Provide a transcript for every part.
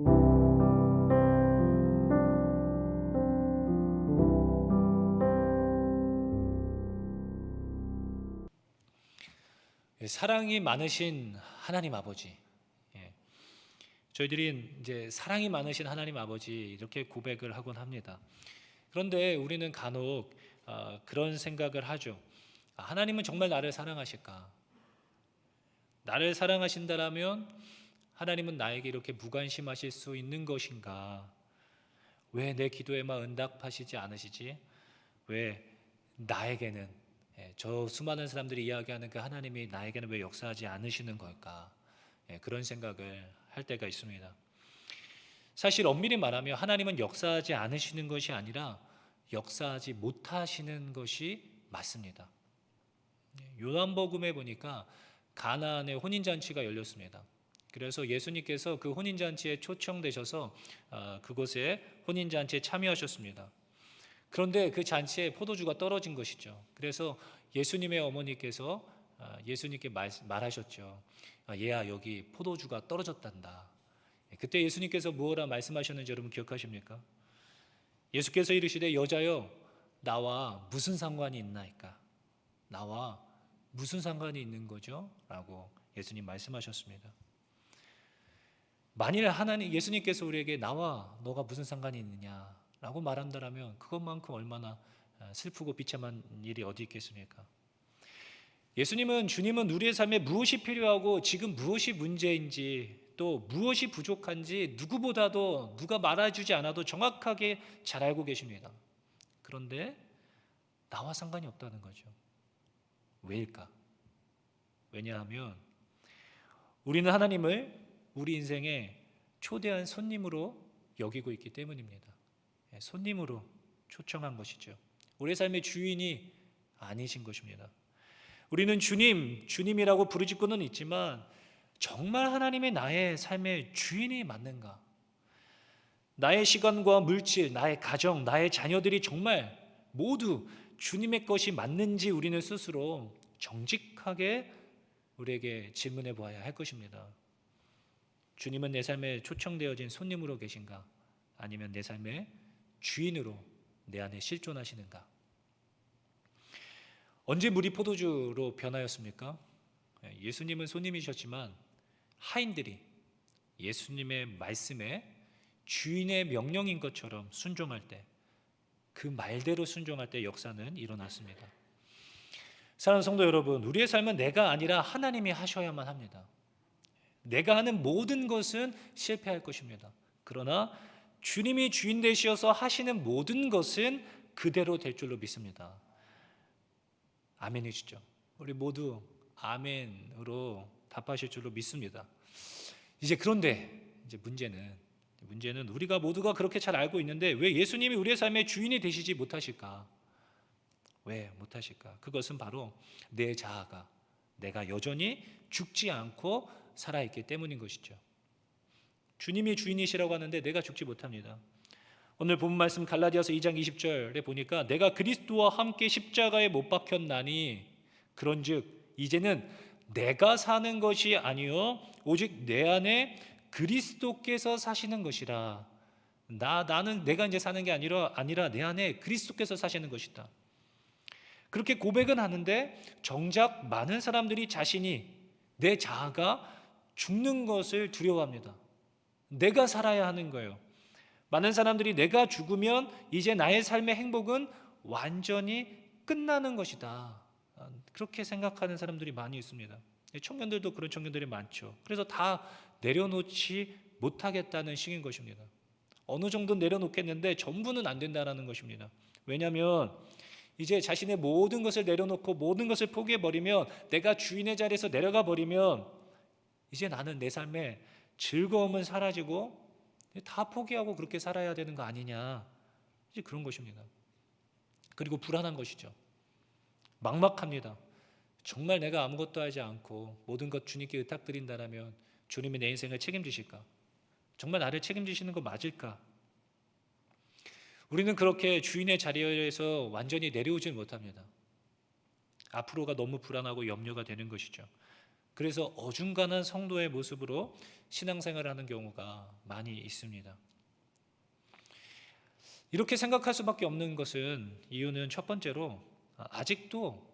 예, 사랑이 많으신 하나님 아버지. 예. 저희들이 이제 사랑이 많으신 하나님 아버지 이렇게 고백을 하곤 합니다. 그런데 우리는 간혹 어, 그런 생각을 하죠. 아, 하나님은 정말 나를 사랑하실까? 나를 사랑하신다라면 하나님은 나에게 이렇게 무관심하실 수 있는 것인가? 왜 내 기도에만 응답하시지 않으시지? 왜 나에게는 예, 저 수많은 사람들이 이야기하는 그 하나님이 나에게는 왜 역사하지 않으시는 걸까? 예, 그런 생각을 할 때가 있습니다. 사실 엄밀히 말하면 하나님은 역사하지 않으시는 것이 아니라 역사하지 못하시는 것이 맞습니다. 예, 요한복음에 보니까 가나안의 혼인 잔치가 열렸습니다. 그래서 예수님께서 그 혼인 잔치에 초청되셔서 어, 그곳에 혼인 잔치에 참여하셨습니다. 그런데 그 잔치에 포도주가 떨어진 것이죠. 그래서 예수님의 어머니께서 아, 예수님께 말, 말하셨죠. 아, 얘야 여기 포도주가 떨어졌단다. 예, 그때 예수님께서 무엇라 말씀하셨는지 여러분 기억하십니까? 예수께서 이르시되 여자여 나와 무슨 상관이 있나이까? 나와 무슨 상관이 있는 거죠? 라고 예수님 말씀하셨습니다. 만일 하나님 예수님께서 우리에게 나와 너가 무슨 상관이 있느냐 라고 말한다라면 그것만큼 얼마나 아, 슬프고 비참한 일이 어디 있겠습니까? 예수님은 주님은 우리의 삶에 무엇이 필요하고 지금 무엇이 문제인지 또 무엇이 부족한지 누구보다도 누가 말해주지 않아도 정확하게 잘 알고 계십니다. 그런데 나와 상관이 없다는 거죠. 왜일까? 왜냐하면 우리는 하나님을 우리 인생의 초대한 손님으로 여기고 있기 때문입니다. 예, 손님으로 초청한 것이죠. 우리의 삶의 주인이 아니신 것입니다. 우리는 주님, 주님이라고 부르짖고는 있지만 정말 하나님의 나의 삶의 주인이 맞는가? 나의 시간과 물질, 나의 가정, 나의 자녀들이 정말 모두 주님의 것이 맞는지 우리는 스스로 정직하게 우리에게 질문해 보아야 할 것입니다. 주님은 내 삶에 초청되어진 손님으로 계신가? 아니면 내 삶의 주인으로 내 안에 실존하시는가? 언제 물이 포도주로 변하였습니까? 예수님은 손님이셨지만 하인들이 예수님의 말씀에 주인의 명령인 것처럼 순종할 때, 그 말대로 순종할 때 역사는 일어났습니다. 사랑하는 성도 여러분, 우리의 삶은 내가 아니라 하나님이 하셔야만 합니다. 내가 하는 모든 것은 실패할 것입니다. 그러나 주님이 주인 되시어서 하시는 모든 것은 그대로 될 줄로 믿습니다. 아멘이시죠? 우리 모두 아멘으로 답하실 줄로 믿습니다. 이제 그런데 이제 문제는 문제는 우리가 모두가 그렇게 잘 알고 있는데 왜 예수님이 우리의 삶의 주인이 되시지 못하실까? 왜 못하실까? 그것은 바로 내 자아가 내가 여전히 죽지 않고 살아있기 때문인 것이죠. 주님이 주인이시라고 하는데 내가 죽지 못합니다. 오늘 본 말씀 갈라디아서 2장 20절에 보니까 내가 그리스도와 함께 십자가에 못 박혔나니 그런즉 이제는 내가 사는 것이 아니요 오직 내 안에 그리스도께서 사시는 것이라. 나 나는 내가 이제 사는 게 아니라 아니라 내 안에 그리스도께서 사시는 것이다. 그렇게 고백은 하는데 정작 많은 사람들이 자신이 내 자아가 죽는 것을 두려워합니다. 내가 살아야 하는 거예요. 많은 사람들이 내가 죽으면 이제 나의 삶의 행복은 완전히 끝나는 것이다. 그렇게 생각하는 사람들이 많이 있습니다. 청년들도 그런 청년들이 많죠. 그래서 다 내려놓지 못하겠다는 식인 것입니다. 어느 정도 내려놓겠는데 전부는 안 된다라는 것입니다. 왜냐하면 이제 자신의 모든 것을 내려놓고 모든 것을 포기해 버리면 내가 주인의 자리에서 내려가 버리면 이제 나는 내 삶에 즐거움은 사라지고 다 포기하고 그렇게 살아야 되는 거 아니냐. 이제 그런 것입니다. 그리고 불안한 것이죠. 막막합니다. 정말 내가 아무것도 하지 않고 모든 것 주님께 의탁드린다라면 주님이 내 인생을 책임지실까? 정말 나를 책임지시는 거 맞을까? 우리는 그렇게 주인의 자리에서 완전히 내려오질 못합니다. 앞으로가 너무 불안하고 염려가 되는 것이죠. 그래서 어중간한 성도의 모습으로 신앙생활을 하는 경우가 많이 있습니다. 이렇게 생각할 수밖에 없는 것은 이유는 첫 번째로 아직도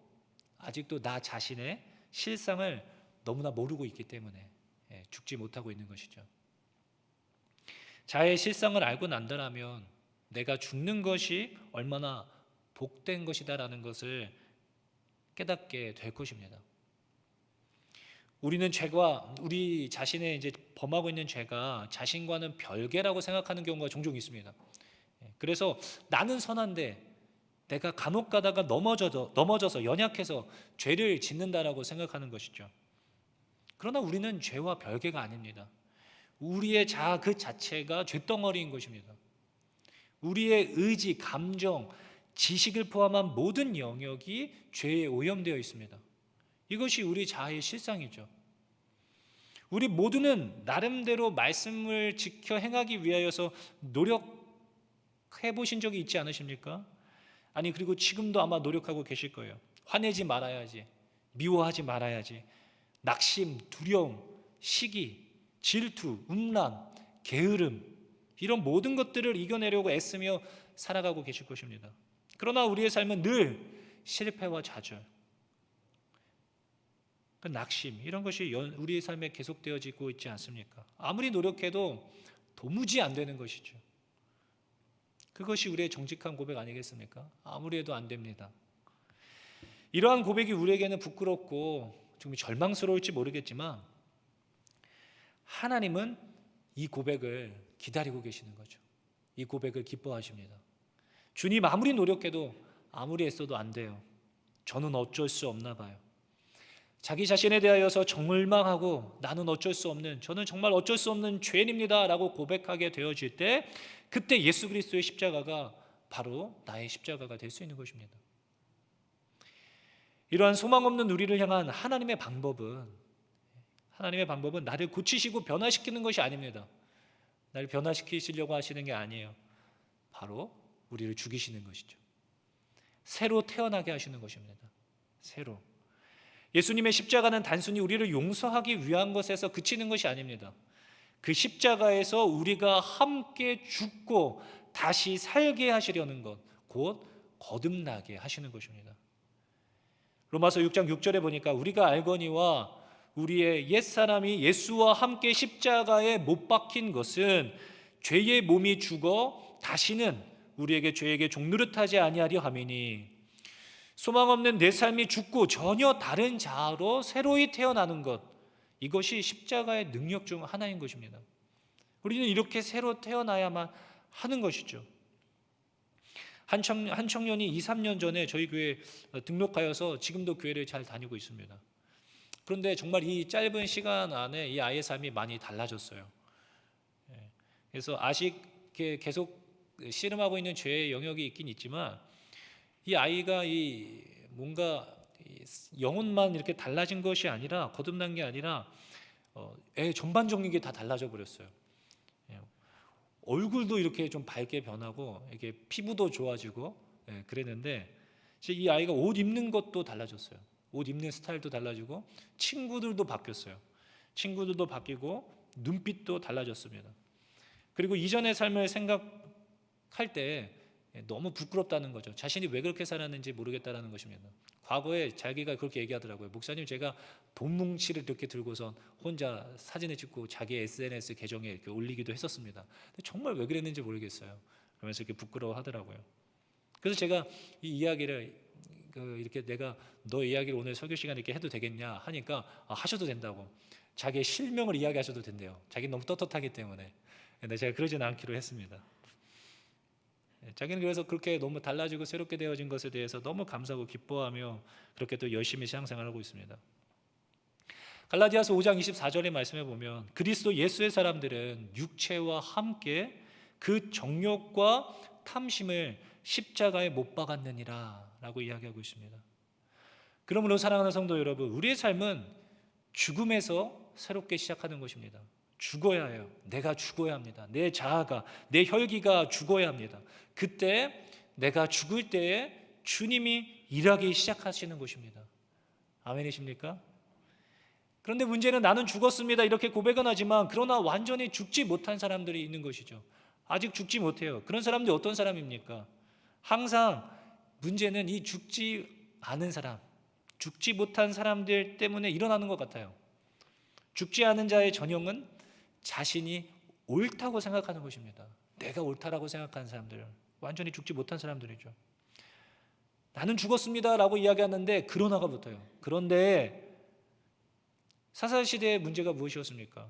아직도 나 자신의 실상을 너무나 모르고 있기 때문에 예, 죽지 못하고 있는 것이죠. 자의 실상을 알고 난다라면 내가 죽는 것이 얼마나 복된 것이다라는 것을 깨닫게 될 것입니다. 우리는 죄가 우리 자신의 이제 범하고 있는 죄가 자신과는 별개라고 생각하는 경우가 종종 있습니다. 예, 그래서 나는 선한데 내가 간혹 가다가 넘어져서 넘어져서 연약해서 죄를 짓는다라고 생각하는 것이죠. 그러나 우리는 죄와 별개가 아닙니다. 우리의 자아 그 자체가 죄덩어리인 것입니다. 우리의 의지, 감정, 지식을 포함한 모든 영역이 죄에 오염되어 있습니다. 이것이 우리 자아의 실상이죠. 우리 모두는 나름대로 말씀을 지켜 행하기 위하여서 노력해 보신 적이 있지 않으십니까? 아니 그리고 지금도 아마 노력하고 계실 거예요. 화내지 말아야지. 미워하지 말아야지. 낙심, 두려움, 시기, 질투, 음란, 게으름 이런 모든 것들을 이겨내려고 애쓰며 살아가고 계실 것입니다. 그러나 우리의 삶은 늘 실패와 좌절, 그 낙심 이런 것이 우리의 삶에 계속되어지고 있지 않습니까? 아무리 노력해도 도무지 안 되는 것이죠. 그것이 우리의 정직한 고백 아니겠습니까? 아무리 해도 안 됩니다. 이러한 고백이 우리에게는 부끄럽고 좀 절망스러울지 모르겠지만 하나님은 이 고백을 기다리고 계시는 거죠. 이 고백을 기뻐하십니다. 주님 아무리 노력해도 아무리 애써도 안 돼요. 저는 어쩔 수 없나 봐요. 자기 자신에 대하여서 절망하고 나는 어쩔 수 없는 저는 정말 어쩔 수 없는 죄인입니다라고 고백하게 되어질 때 그때 예수 그리스도의 십자가가 바로 나의 십자가가 될 수 있는 것입니다. 이러한 소망 없는 우리를 향한 하나님의 방법은 하나님의 방법은 나를 고치시고 변화시키는 것이 아닙니다. 나를 변화시키시려고 하시는 게 아니에요. 바로 우리를 죽이시는 것이죠. 새로 태어나게 하시는 것입니다. 새로. 예수님의 십자가는 단순히 우리를 용서하기 위한 것에서 그치는 것이 아닙니다. 그 십자가에서 우리가 함께 죽고 다시 살게 하시려는 것, 곧 거듭나게 하시는 것입니다. 로마서 6장 6절에 보니까 우리가 알거니와 우리의 옛 사람이 예수와 함께 십자가에 못 박힌 것은 죄의 몸이 죽어 다시는 우리에게 죄에게 종노릇하지 아니하려 함이니 소망 없는 내 삶이 죽고 전혀 다른 자아로 새로이 태어나는 것 이것이 십자가의 능력 중 하나인 것입니다. 우리는 이렇게 새로 태어나야만 하는 것이죠. 한, 청, 한 청년이 2, 3년 전에 저희 교회 등록하여서 지금도 교회를 잘 다니고 있습니다. 그런데 정말 이 짧은 시간 안에 이 아이의 삶이 많이 달라졌어요. 예. 그래서 아직 계속 씨름하고 있는 죄의 영역이 있긴 있지만 이 아이가 이 뭔가 영혼만 이렇게 달라진 것이 아니라 거듭난 게 아니라 어, 애 전반적인 게 다 달라져 버렸어요. 예. 얼굴도 이렇게 좀 밝게 변하고 이게 피부도 좋아지고 예, 그랬는데 이 아이가 옷 입는 것도 달라졌어요. 옷 입는 스타일도 달라지고 친구들도 바뀌었어요. 친구들도 바뀌고 눈빛도 달라졌습니다. 그리고 이전의 삶을 생각할 때 너무 부끄럽다는 거죠. 자신이 왜 그렇게 살았는지 모르겠다라는 것입니다. 과거에 자기가 그렇게 얘기하더라고요. 목사님 제가 돈 뭉치를 이렇게 들고선 혼자 사진을 찍고 자기 SNS 계정에 이렇게 올리기도 했었습니다. 정말 왜 그랬는지 모르겠어요. 그러면서 이렇게 부끄러워하더라고요. 그래서 제가 이 이야기를 그 이렇게 내가 너 이야기를 오늘 설교 시간에 이렇게 해도 되겠냐 하니까 아, 하셔도 된다고 자기의 실명을 이야기하셔도 된대요. 자기 너무 떳떳하기 때문에. 근데 제가 그러지는 않기로 했습니다. 예, 자기는 그래서 그렇게 너무 달라지고 새롭게 되어진 것에 대해서 너무 감사하고 기뻐하며 그렇게 또 열심히 신앙생활 하고 있습니다. 갈라디아서 5장 24절의 말씀에 보면 그리스도 예수의 사람들은 육체와 함께 그 정욕과 탐심을 십자가에 못 박았느니라 라고 이야기하고 있습니다. 그러므로 사랑하는 성도 여러분, 우리의 삶은 죽음에서 새롭게 시작하는 것입니다. 죽어야 해요. 내가 죽어야 합니다. 내 자아가, 내 혈기가 죽어야 합니다. 그때 내가 죽을 때에 주님이 일하기 시작하시는 것입니다. 아멘이십니까? 그런데 문제는 나는 죽었습니다. 이렇게 고백은 하지만 그러나 완전히 죽지 못한 사람들이 있는 것이죠. 아직 죽지 못해요. 그런 사람들이 어떤 사람입니까? 항상 문제는 이 죽지 않은 사람, 죽지 못한 사람들 때문에 일어나는 것 같아요. 죽지 않은 자의 전형은 자신이 옳다고 생각하는 것입니다. 내가 옳다라고 생각하는 사람들, 완전히 죽지 못한 사람들이죠. 나는 죽었습니다라고 이야기하는데 그러나가 붙어요. 그런데 사사 시대의 문제가 무엇이었습니까?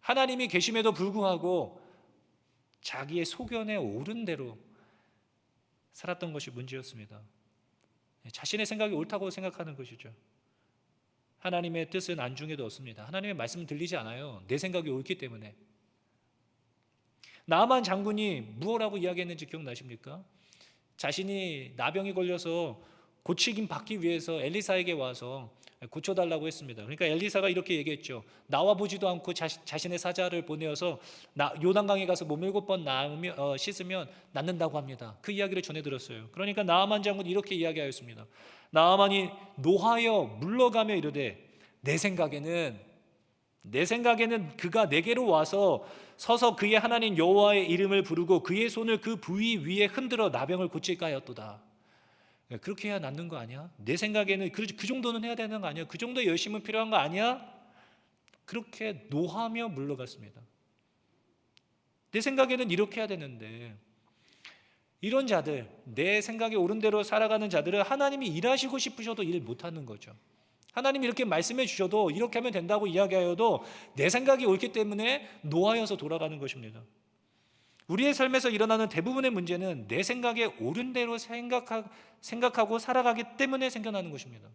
하나님이 계심에도 불구하고 자기의 소견에 옳은 대로 살았던 것이 문제였습니다. 자신의 생각이 옳다고 생각하는 것이죠. 하나님의 뜻은 안중에도 없습니다. 하나님의 말씀은 들리지 않아요. 내 생각이 옳기 때문에. 나만 장군이 무엇라고 이야기했는지 기억나십니까? 자신이 나병이 걸려서 고치긴 받기 위해서 엘리사에게 와서 고쳐달라고 했습니다. 그러니까 엘리사가 이렇게 얘기했죠. 나와 보지도 않고 자, 자신의 사자를 보내어서 나, 요단강에 가서 몸 일곱 번 나으면, 어, 씻으면 낫는다고 합니다. 그 이야기를 전해 들었어요. 그러니까 나아만 장군 이렇게 이야기하였습니다. 나아만이 노하여 물러가며 이르되 내 생각에는 내 생각에는 그가 내게로 와서 서서 그의 하나님 여호와의 이름을 부르고 그의 손을 그 부위 위에 흔들어 나병을 고칠까 하였도다. 그렇게 해야 낫는 거 아니야? 내 생각에는 그, 그 정도는 해야 되는 거 아니야? 그 정도 열심은 필요한 거 아니야? 그렇게 노하며 물러갔습니다. 내 생각에는 이렇게 해야 되는데 이런 자들, 내 생각에 옳은 대로 살아가는 자들은 하나님이 일하시고 싶으셔도 일 못하는 거죠. 하나님이 이렇게 말씀해 주셔도 이렇게 하면 된다고 이야기하여도 내 생각이 옳기 때문에 노하여서 돌아가는 것입니다. 우리의 삶에서 일어나는 대부분의 문제는 내 생각에 옳은 대로 생각하, 생각하고 살아가기 때문에 생겨나는 것입니다.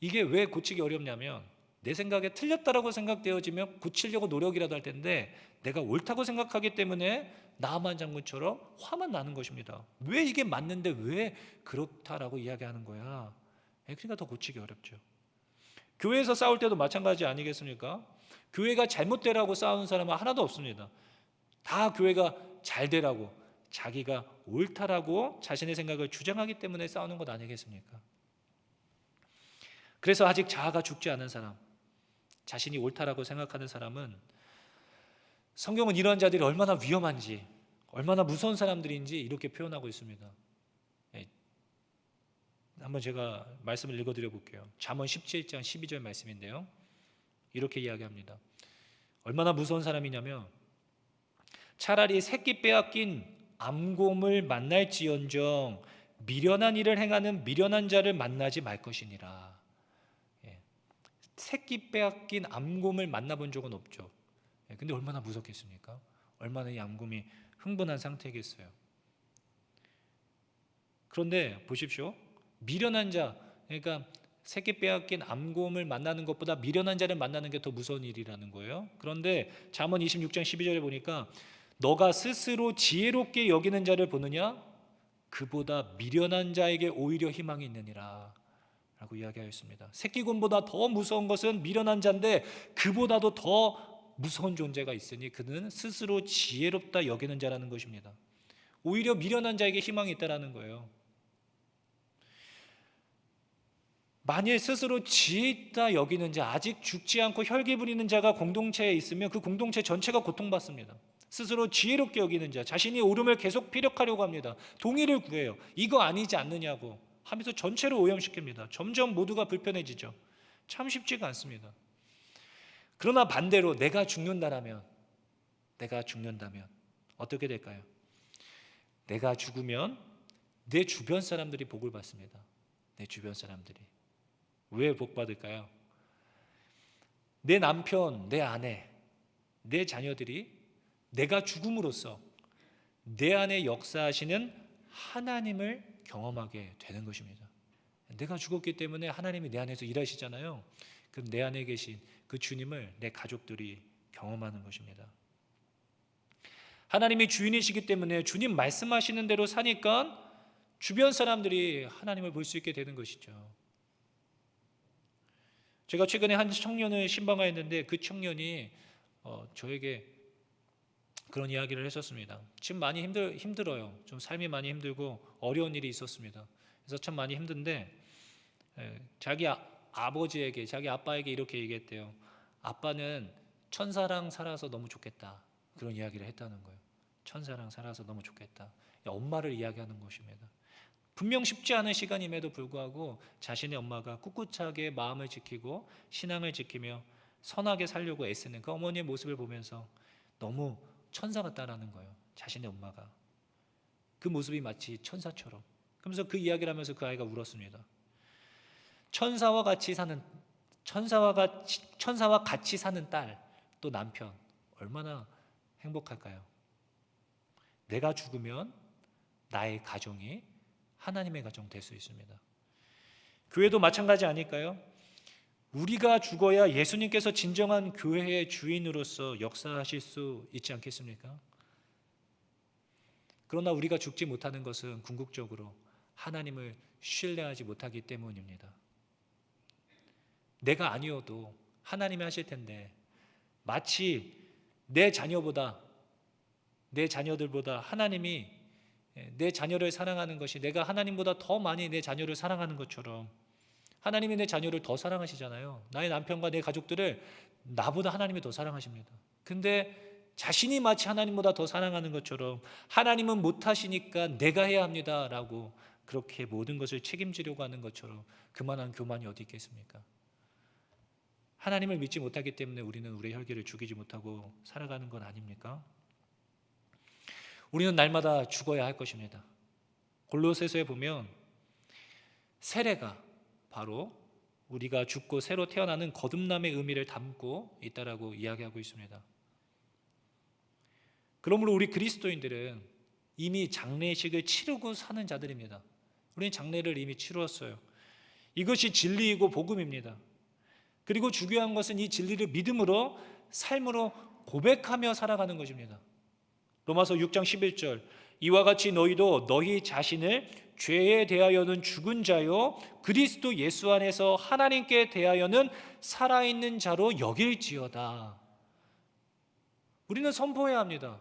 이게 왜 고치기 어렵냐면 내 생각에 틀렸다라고 생각되어지면 고치려고 노력이라도 할 텐데 내가 옳다고 생각하기 때문에 나만 장군처럼 화만 나는 것입니다. 왜 이게 맞는데 왜 그렇다라고 이야기하는 거야? 그러니까 더 고치기 어렵죠. 교회에서 싸울 때도 마찬가지 아니겠습니까? 교회가 잘못되라고 싸우는 사람은 하나도 없습니다. 다 교회가 잘 되라고 자기가 옳다라고 자신의 생각을 주장하기 때문에 싸우는 것 아니겠습니까? 그래서 아직 자아가 죽지 않은 사람, 자신이 옳다라고 생각하는 사람은 성경은 이러한 자들이 얼마나 위험한지, 얼마나 무서운 사람들인지 이렇게 표현하고 있습니다. 예. 한번 제가 말씀을 읽어드려 볼게요. 잠언 17장 12절 말씀인데요. 이렇게 이야기합니다. 얼마나 무서운 사람이냐면 차라리 새끼 빼앗긴 암곰을 만날지언정 미련한 일을 행하는 미련한 자를 만나지 말 것이니라. 예. 새끼 빼앗긴 암곰을 만나본 적은 없죠. 예. 근데 얼마나 무섭겠습니까? 얼마나 이 암곰이 흥분한 상태겠어요. 그런데 보십시오. 미련한 자, 그러니까 새끼 빼앗긴 암곰을 만나는 것보다 미련한 자를 만나는 게 더 무서운 일이라는 거예요. 그런데 잠언 26장 12절에 보니까 너가 스스로 지혜롭게 여기는 자를 보느냐 그보다 미련한 자에게 오히려 희망이 있느니라. 라고 이야기하였습니다. 새끼곰보다 더 무서운 것은 미련한 자인데 그보다도 더 무서운 존재가 있으니 그는 스스로 지혜롭다 여기는 자라는 것입니다. 오히려 미련한 자에게 희망이 있다라는 거예요. 만일 스스로 지혜 있다 여기는 자, 아직 죽지 않고 혈기 부리는 자가 공동체에 있으면 그 공동체 전체가 고통받습니다. 스스로 지혜롭게 여기는 자, 자신이 옳음을 계속 피력하려고 합니다. 동의를 구해요. 이거 아니지 않느냐고 하면서 전체를 오염시킵니다. 점점 모두가 불편해지죠. 참 쉽지가 않습니다. 그러나 반대로 내가 죽는다라면, 내가 죽는다면 어떻게 될까요? 내가 죽으면 내 주변 사람들이 복을 받습니다. 내 주변 사람들이. 왜 복 받을까요? 내 남편, 내 아내, 내 자녀들이 내가 죽음으로써 내 안에 역사하시는 하나님을 경험하게 되는 것입니다. 내가 죽었기 때문에 하나님이 내 안에서 일하시잖아요. 그럼 내 안에 계신 그 주님을 내 가족들이 경험하는 것입니다. 하나님이 주인이시기 때문에 주님 말씀하시는 대로 사니까 주변 사람들이 하나님을 볼 수 있게 되는 것이죠. 제가 최근에 한 청년을 신방하였는데 그 청년이 어, 저에게 그런 이야기를 했었습니다. 지금 많이 힘들 힘들어요. 좀 삶이 많이 힘들고 어려운 일이 있었습니다. 그래서 참 많이 힘든데 에, 자기 아, 아버지에게 자기 아빠에게 이렇게 얘기했대요. 아빠는 천사랑 살아서 너무 좋겠다. 그런 이야기를 했다는 거예요. 천사랑 살아서 너무 좋겠다. 엄마를 이야기하는 것입니다. 분명 쉽지 않은 시간임에도 불구하고 자신의 엄마가 꿋꿋하게 마음을 지키고 신앙을 지키며 선하게 살려고 애쓰는 그 어머니의 모습을 보면서 너무 천사 같다라는 거예요. 자신의 엄마가 그 모습이 마치 천사처럼. 그러면서 그 이야기를 하면서 그 아이가 울었습니다. 천사와 같이 사는 천사와 같이 천사와 같이 사는 딸 또 남편 얼마나 행복할까요? 내가 죽으면 나의 가정이 하나님의 가정 될 수 있습니다. 교회도 마찬가지 아닐까요? 우리가 죽어야 예수님께서 진정한 교회의 주인으로서 역사하실 수 있지 않겠습니까? 그러나 우리가 죽지 못하는 것은 궁극적으로 하나님을 신뢰하지 못하기 때문입니다. 내가 아니어도 하나님이 하실 텐데 마치 내 자녀보다 내 자녀들보다 하나님이 내 자녀를 사랑하는 것이 내가 하나님보다 더 많이 내 자녀를 사랑하는 것처럼 하나님이 내 자녀를 더 사랑하시잖아요. 나의 남편과 내 가족들을 나보다 하나님이 더 사랑하십니다. 근데 자신이 마치 하나님보다 더 사랑하는 것처럼 하나님은 못하시니까 내가 해야 합니다라고 그렇게 모든 것을 책임지려고 하는 것처럼 그만한 교만이 어디 있겠습니까? 하나님을 믿지 못하기 때문에 우리는 우리의 혈기를 죽이지 못하고 살아가는 건 아닙니까? 우리는 날마다 죽어야 할 것입니다. 골로새서에 보면 세례가 바로 우리가 죽고 새로 태어나는 거듭남의 의미를 담고 있다라고 이야기하고 있습니다. 그러므로 우리 그리스도인들은 이미 장례식을 치르고 사는 자들입니다. 우리는 장례를 이미 치루었어요. 이것이 진리이고 복음입니다. 그리고 중요한 것은 이 진리를 믿음으로 삶으로 고백하며 살아가는 것입니다. 로마서 6장 11절 이와 같이 너희도 너희 자신을 죄에 대하여는 죽은 자요 그리스도 예수 안에서 하나님께 대하여는 살아있는 자로 여길지어다. 우리는 선포해야 합니다.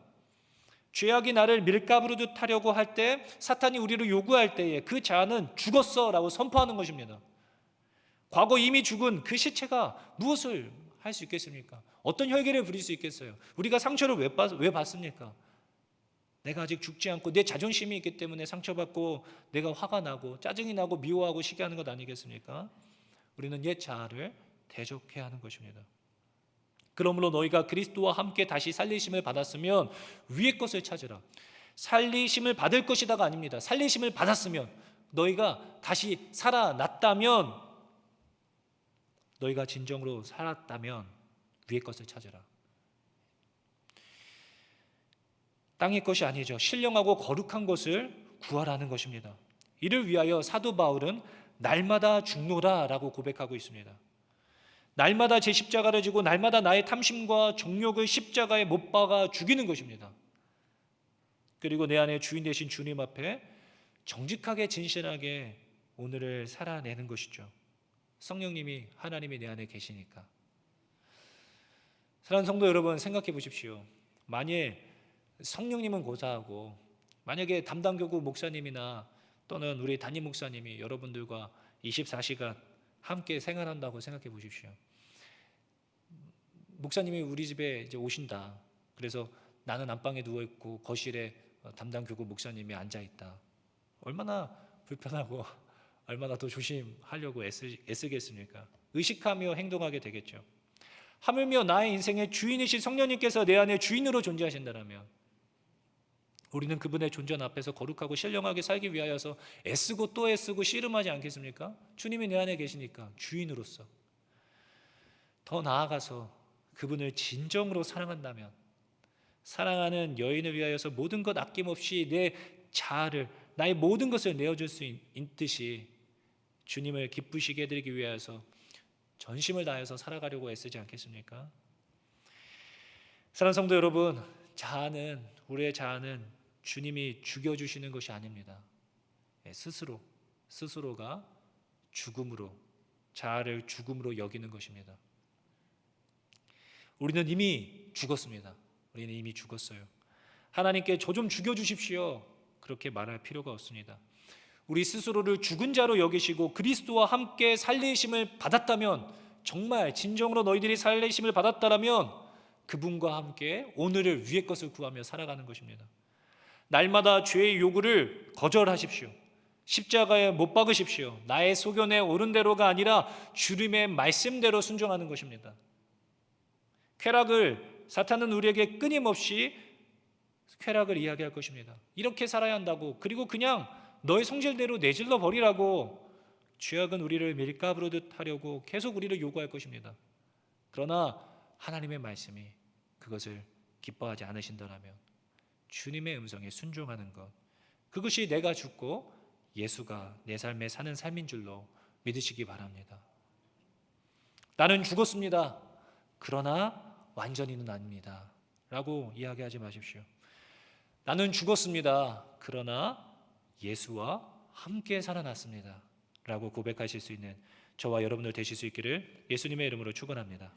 죄악이 나를 밀가부르듯 하려고 할 때 사탄이 우리를 요구할 때에 그 자는 죽었어 라고 선포하는 것입니다. 과거 이미 죽은 그 시체가 무엇을 할 수 있겠습니까? 어떤 혈기를 부릴 수 있겠어요? 우리가 상처를 왜 받습니까? 내가 아직 죽지 않고 내 자존심이 있기 때문에 상처받고 내가 화가 나고 짜증이 나고 미워하고 시기하는 것 아니겠습니까? 우리는 옛 자아를 대적해야 하는 것입니다. 그러므로 너희가 그리스도와 함께 다시 살리심을 받았으면 위의 것을 찾으라. 살리심을 받을 것이다가 아닙니다. 살리심을 받았으면 너희가 다시 살아났다면 너희가 진정으로 살았다면 위의 것을 찾으라. 땅의 것이 아니죠. 신령하고 거룩한 것을 구하라는 것입니다. 이를 위하여 사도 바울은 날마다 죽노라라고 고백하고 있습니다. 날마다 제 십자가를 지고 날마다 나의 탐심과 정욕을 십자가에 못 박아 죽이는 것입니다. 그리고 내 안에 주인 되신 주님 앞에 정직하게 진실하게 오늘을 살아내는 것이죠. 성령님이 하나님이 내 안에 계시니까. 사랑하는 성도 여러분 생각해 보십시오. 만일 성령님은 고사하고 만약에 담당 교구 목사님이나 또는 우리 담임 목사님이 여러분들과 24시간 함께 생활한다고 생각해 보십시오. 목사님이 우리 집에 이제 오신다. 그래서 나는 안방에 누워 있고 거실에 담당 교구 목사님이 앉아 있다. 얼마나 불편하고 얼마나 더 조심하려고 애쓰, 애쓰겠습니까? 의식하며 행동하게 되겠죠. 하물며 나의 인생의 주인이신 성령님께서 내 안에 주인으로 존재하신다면 우리는 그분의 존재 앞에서 거룩하고 신령하게 살기 위하여서 애쓰고 또 애쓰고 씨름하지 않겠습니까? 주님이 내 안에 계시니까 주인으로서 더 나아가서 그분을 진정으로 사랑한다면 사랑하는 여인을 위하여서 모든 것 아낌없이 내 자아를 나의 모든 것을 내어줄 수 있듯이 주님을 기쁘시게 해드리기 위하여서 전심을 다해서 살아가려고 애쓰지 않겠습니까? 사랑하는 성도 여러분, 자아는 우리의 자아는 주님이 죽여주시는 것이 아닙니다. 예, 스스로 스스로가 죽음으로 자아를 죽음으로 여기는 것입니다. 우리는 이미 죽었습니다. 우리는 이미 죽었어요. 하나님께 저 좀 죽여 주십시오. 그렇게 말할 필요가 없습니다. 우리 스스로를 죽은 자로 여기시고 그리스도와 함께 살리심을 받았다면 정말 진정으로 너희들이 살리심을 받았다라면 그분과 함께 오늘을 위의 것을 구하며 살아가는 것입니다. 날마다 죄의 요구를 거절하십시오. 십자가에 못 박으십시오. 나의 소견에 옳은 대로가 아니라 주님의 말씀대로 순종하는 것입니다. 쾌락을 사탄은 우리에게 끊임없이 쾌락을 이야기할 것입니다. 이렇게 살아야 한다고 그리고 그냥 너의 성질대로 내질러 버리라고 죄악은 우리를 밀가부르듯 하려고 계속 우리를 요구할 것입니다. 그러나 하나님의 말씀이 그것을 기뻐하지 않으신다면 주님의 음성에 순종하는 것 그것이 내가 죽고 예수가 내 삶에 사는 삶인 줄로 믿으시기 바랍니다. 나는 죽었습니다. 그러나 완전히는 아닙니다. 라고 이야기하지 마십시오. 나는 죽었습니다. 그러나 예수와 함께 살아났습니다. 라고 고백하실 수 있는 저와 여러분들 되실 수 있기를 예수님의 이름으로 축원합니다.